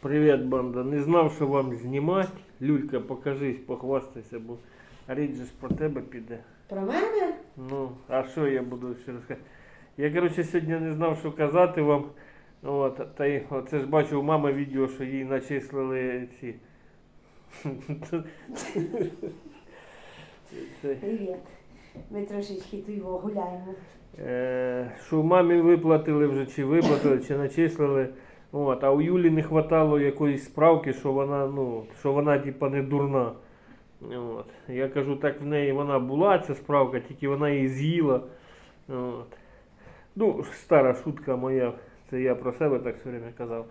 Привіт, банда. Не знав, що вам знімати. Люлька, покажись, похвастайся, бо річ же ж про тебе піде. Про мене? Ну, а що я буду ще розказати? Я, коротше, сьогодні не знав, що казати вам. От, та й оце ж бачу у мами відео, що їй начислили ці. Привіт. Ми трошечки його гуляємо. е, що мамі виплатили вже, чи виплатили, чи начислили. От, а у Юлі не хватало якоїсь справки, що вона, ну, що вона типа не дурна. От. Я кажу, так в неї вона була ця справка, тільки вона її з'їла. От. Ну, стара шутка моя, це я про себе так все время казав.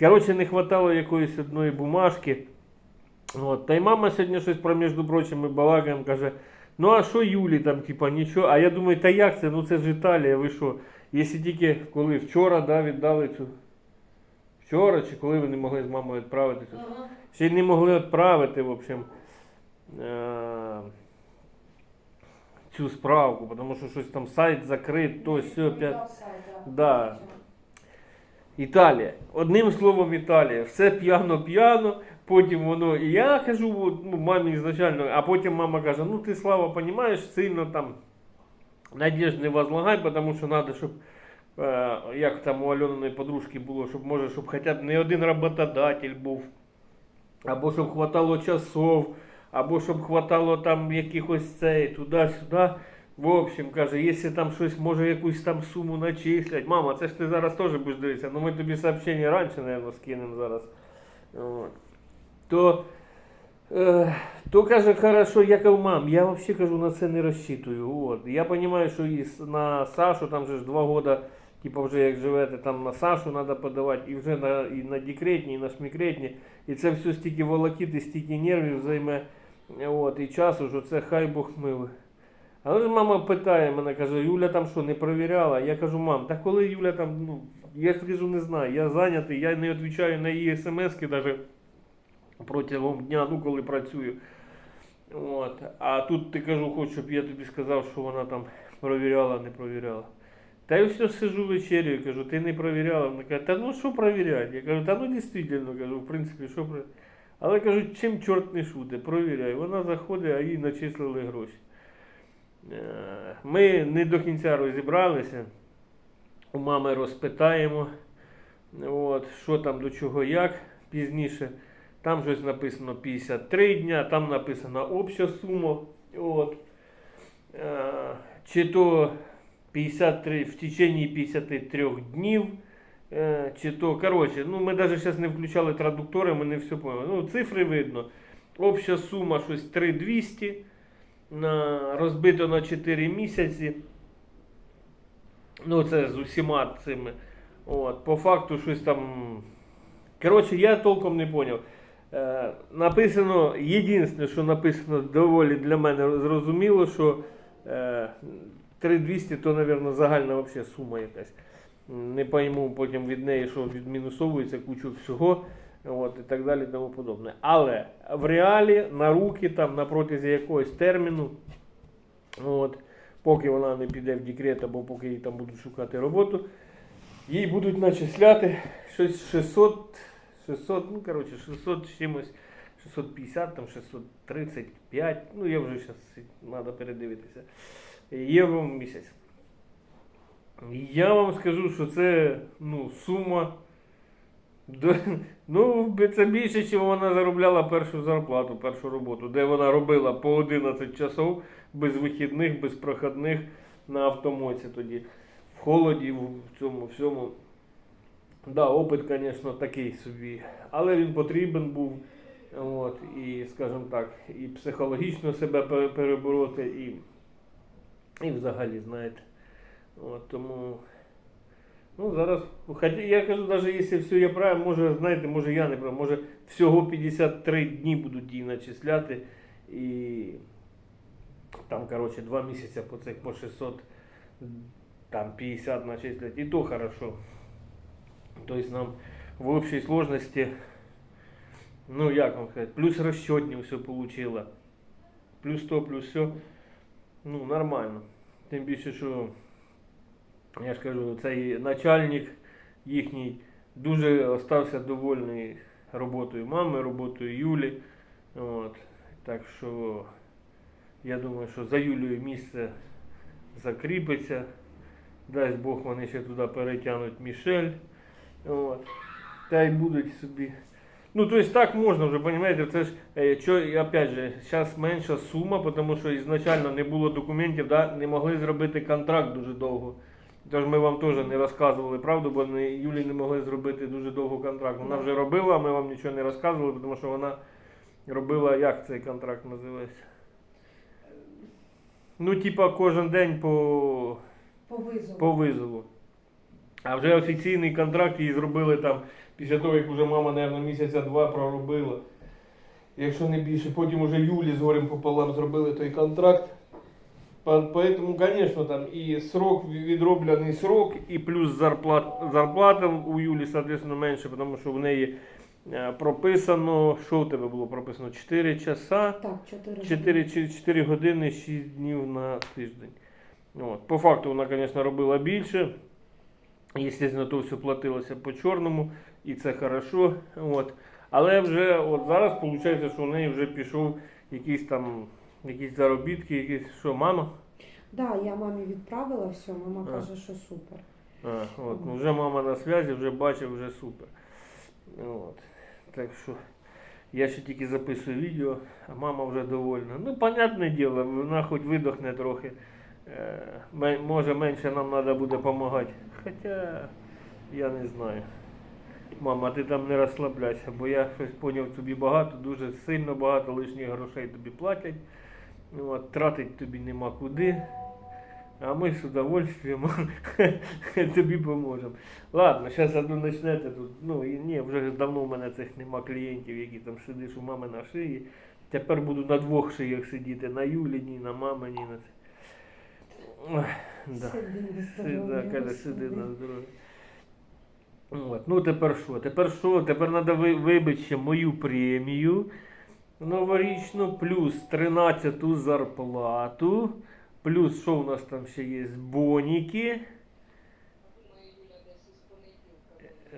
Коротше, не хватало якоїсь одної бумажки. От. Та й мама сьогодні щось про між прочим ми балакаємо, каже, ну а що Юлі там, типа, нічого. А я думаю, та як це? Ну це ж Італія, ви що? Якщо тільки коли вчора да, віддали цю. Вчора чи коли ви не могли з мамою відправити цю Ще не могли відправити, в общем, е- цю справку, тому що щось там сайт закрит, то все опять. Да. Італія. Одним словом, Італія. Все п'яно-п'яно, потім воно. І я кажу, ну, мамі ізначально, а потім мама каже, ну ти слава, розумієш, сильно там надіж не возлагай, тому що треба, щоб. Е, Як там у Альониної подружки було, щоб може, щоб хоча б не один роботодатель був, або щоб хватало часов, або щоб хватало там якихось цей, туди-сюди. В общем, каже, якщо там щось, може якусь там суму начислять. Мама, це ж ти зараз теж будеш дивитися, ну ми тобі сообщення раніше, мабуть, скинемо зараз. От. То, е, то каже, хорошо, я кажу, мам, я взагалі кажу, на це не розчитую. От. Я розумію, що і на Сашу, там же ж два роки, типу вже як живете, там на Сашу треба подавати, і вже на, і на декретні, і на шмікретні. І це все стільки волокіти, стільки нервів займе. От, і часу, що це хай Бог милий. Але ж мама питає мене, каже, Юля там що, не перевіряла? Я кажу, мам, та коли Юля там, ну, я ж кажу, не знаю, я зайнятий, я не відповідаю на її смски навіть протягом дня, ну коли працюю. От. А тут ти кажу, хоч, щоб я тобі сказав, що вона там провіряла, не провіряла. Та я все сижу вечерю, кажу, ти не провіряла. Вона каже, та ну що провіряти? Я кажу, та ну дійсно, кажу, в принципі, що провіряти. Але кажу, чим чорт не шуте, провіряй. Вона заходить, а їй начислили гроші. Е, Ми не до кінця розібралися. У мами розпитаємо, от, що там до чого як пізніше. Там щось написано 53 дня, там написана обща сума. От. Е, Чи то 53 в течение 53 днів. е, Чи то, коротше, ну ми навіть зараз не включали традуктори, ми не все поняли. Ну, цифри видно. Обща сума щось 3200 на, розбито на 4 місяці. Ну, це з усіма цими. От, по факту щось там. Коротше, я толком не зрозумів. Е, написано, єдине, що написано доволі для мене зрозуміло, що е, 3200 то, мабуть, загальна вообще сума якась. Не пойму потім від неї, що відмінусовується кучу всього. От, і так далі, і тому подобне. Але в реалі на руки там на протязі якогось терміну, от, поки вона не піде в декрет або поки їй там будуть шукати роботу, їй будуть начисляти щось 600, 600, ну коротше, 600 з чимось, 650, там 635, ну я вже зараз треба передивитися. Євро в місяць. Я вам скажу, що це ну, сума. Ну, це більше, ніж вона заробляла першу зарплату, першу роботу, де вона робила по 11 часов без вихідних, без проходних на автомоці тоді. В холоді, в цьому всьому. Да, опит, звісно, такий собі. Але він потрібен був. От, і, скажімо так, і психологічно себе перебороти, і, і взагалі, знаєте. От, тому. Ну, зараз, я кажу, навіть якщо все є правильно, може, знаєте, може я не прав, може всього 53 дні будуть їй начисляти. І там, коротше, 2 місяці по цих по 600, там 50 начислять. І то хорошо. Тобто нам в общій сложності, ну як вам сказати, плюс розчетні все получила. Плюс то, плюс все. Ну, нормально. Тим більше, що я ж кажу, цей начальник їхній Дуже остався довольний роботою мами, роботою Юлі. От. Так що я думаю, що за Юлією місце закріпиться. Дасть Бог, вони ще туди перетягнуть Мішель. От. Та й будуть собі. Ну, то есть так можна вже, понимаете, це ж, е, опять же, зараз менша сума, тому що ізначально не було документів, да, не могли зробити контракт дуже довго. Тож ми вам теж не розказували правду, бо не, Юлі не могли зробити дуже довго контракт. Вона вже робила, а ми вам нічого не розказували, тому що вона робила, як цей контракт називається? Ну, типа, кожен день по По визову. по визову. А вже офіційний контракт їй зробили там після того, як вже мама, мабуть, місяця два проробила. Якщо не більше, потім уже Юлі з горем пополам зробили той контракт. По- Поэтому, конечно, там і срок, відроблений срок, і плюс зарплат, зарплата у Юлі, соответственно, менше, тому що в неї е, прописано, що у тебе було прописано? 4 часа. Так, 4 4, 4 години 6 днів на тиждень. От. По факту вона, звісно, робила більше. Естественно, то все платилося по чорному, і це хорошо. От. Але вже от зараз виходить, що в неї вже пішов якийсь там якісь заробітки, якісь що, мама? Да, я мамі відправила все, мама А. каже, що супер. А, от, ну, вже мама на зв'язі, вже бачив, вже супер. От. Так що я ще тільки записую відео, а мама вже довольна. Ну, понятне діло, вона хоч видохне трохи. Е, може менше нам треба буде допомагати. Хоча я не знаю. Мама, ти там не розслабляйся, бо я щось поняв тобі багато, дуже сильно багато лишніх грошей тобі платять. Ну, От, тратить тобі нема куди. А ми з удовольствием тобі поможемо. Ладно, зараз одну почнете тут. Ну і ні, вже давно в мене цих нема клієнтів, які там сидиш у мами на шиї. Тепер буду на двох шиях сидіти, на Юліній, на маминій, на це. Ой, Да. Сиди на да, каже, сиди на здоров'я. От, ну тепер що? Тепер що? Тепер треба вибити ще мою премію новорічну, плюс 13 зарплату, плюс що у нас там ще є? Боніки.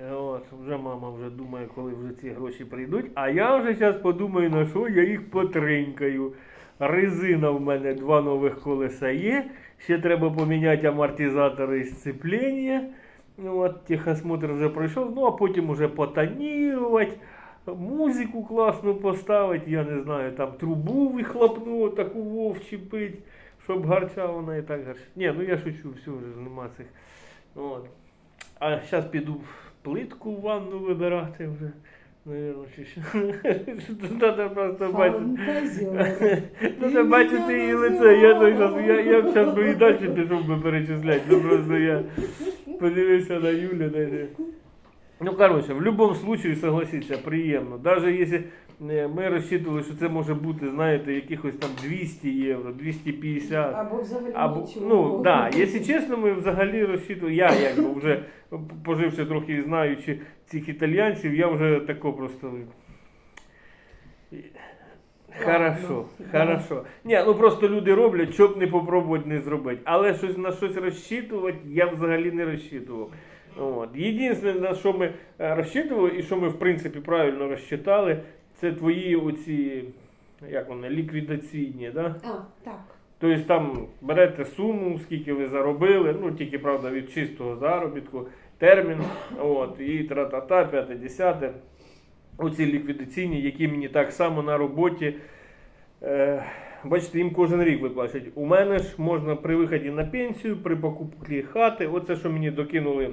Е, От, вже мама вже думає, коли вже ці гроші прийдуть. А я вже зараз подумаю, на що я їх потринкаю. Резина в мене два нових колеса є. Ще треба поміняти амортизатори і сцеплення. Ну, от, техосмотр вже пройшов. Ну, а потім уже потонірувати, музику класну поставити, я не знаю, там трубу вихлопну, таку вовчепить, щоб гарчала вона і так гарчить. Ні, ну я шучу, все вже нема цих. От. А зараз піду плитку в ванну вибирати вже. Наверно, я. Треба просто бачити. Треба бачити її лице. Я я, зараз би і далі пішов би перечисляти. Ну просто я подивився на Юлю. Ну, коротше, в будь-якому випадку, согласіться, приємно. Навіть якщо е, ми розчитували, що це може бути, знаєте, якихось там 200 євро, 250. Або взагалі Або, нічого. ну, да, якщо чесно, ми взагалі розчитували, я якби вже поживши трохи і знаючи цих італійців, я вже тако просто. Хорошо, да. хорошо. Ні, ну просто люди роблять, щоб не попробувати не зробити. Але щось на щось розчитувати я взагалі не розчитував. От. Єдине, на що ми е, розчитували і що ми в принципі правильно розчитали, це твої оці, як вони, ліквідаційні, да? А, так. Тобто там берете суму, скільки ви заробили, ну тільки правда від чистого заробітку, термін, от, і тра-та-та, п'яте, десяте. Оці ліквідаційні, які мені так само на роботі. Е, бачите, їм кожен рік виплачують. У мене ж можна при виході на пенсію, при покупці хати. Оце, що мені докинули,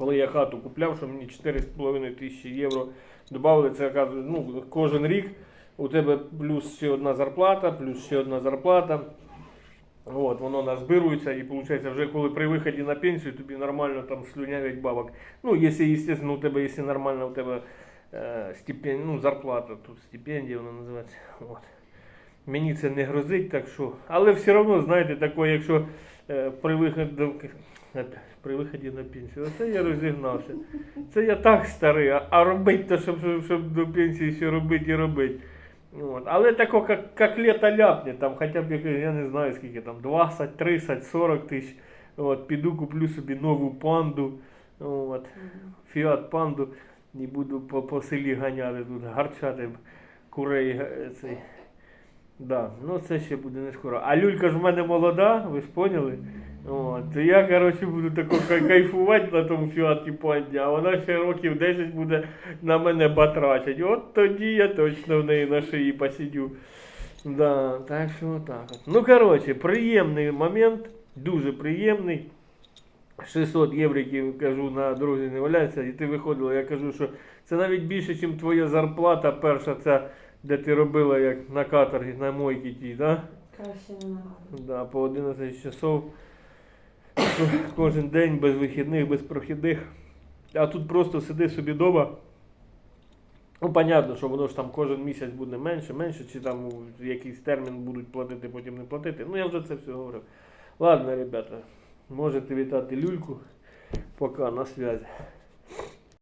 коли я хату купляв, що мені 4,5 тисячі євро додали. Це ну, кожен рік у тебе плюс ще одна зарплата, плюс ще одна зарплата. От, воно назбирується і виходить, вже коли при виході на пенсію тобі нормально там слюнявить бабок. Ну, якщо, естественно, у тебе, якщо нормально у тебе е, стипен... ну, зарплата, тут стипендія вона називається. От. Мені це не грозить, так що. Але все одно, знаєте, таке, якщо е, при виході При виході на пенсію. Оце я розігнався. Це я так старий, а, робити то, щоб, щоб, щоб до пенсії ще робити і робити. От. Але тако, як, як лето ляпне, там хоча б я не знаю скільки там, 20, 30, 40 тисяч. От, піду куплю собі нову панду. От. Фіат панду і буду по, по селі ганяти тут, гарчати курей. е, Цей. Да, ну це ще буде не скоро. А люлька ж в мене молода, ви ж поняли? От, я, коротше, буду тако кай- кайфувати на тому фіаті панді, а вона ще років 10 буде на мене батрачить. От тоді я точно в неї на шиї посидю. Да, так що так. от. Ну, коротше, приємний момент, дуже приємний. 600 євриків, кажу, на дорозі не валяється, і ти виходила, я кажу, що це навіть більше, ніж твоя зарплата перша, ця, де ти робила як на каторгі, на мойці тій, да? Краще не нагадую. Да, по 11 часов кожен день без вихідних, без прохідних. А тут просто сиди собі вдома. Ну, понятно, що воно ж там кожен місяць буде менше, менше, чи там якийсь термін будуть платити, потім не платити. Ну, я вже це все говорив. Ладно, ребята, можете вітати люльку. Пока на связі.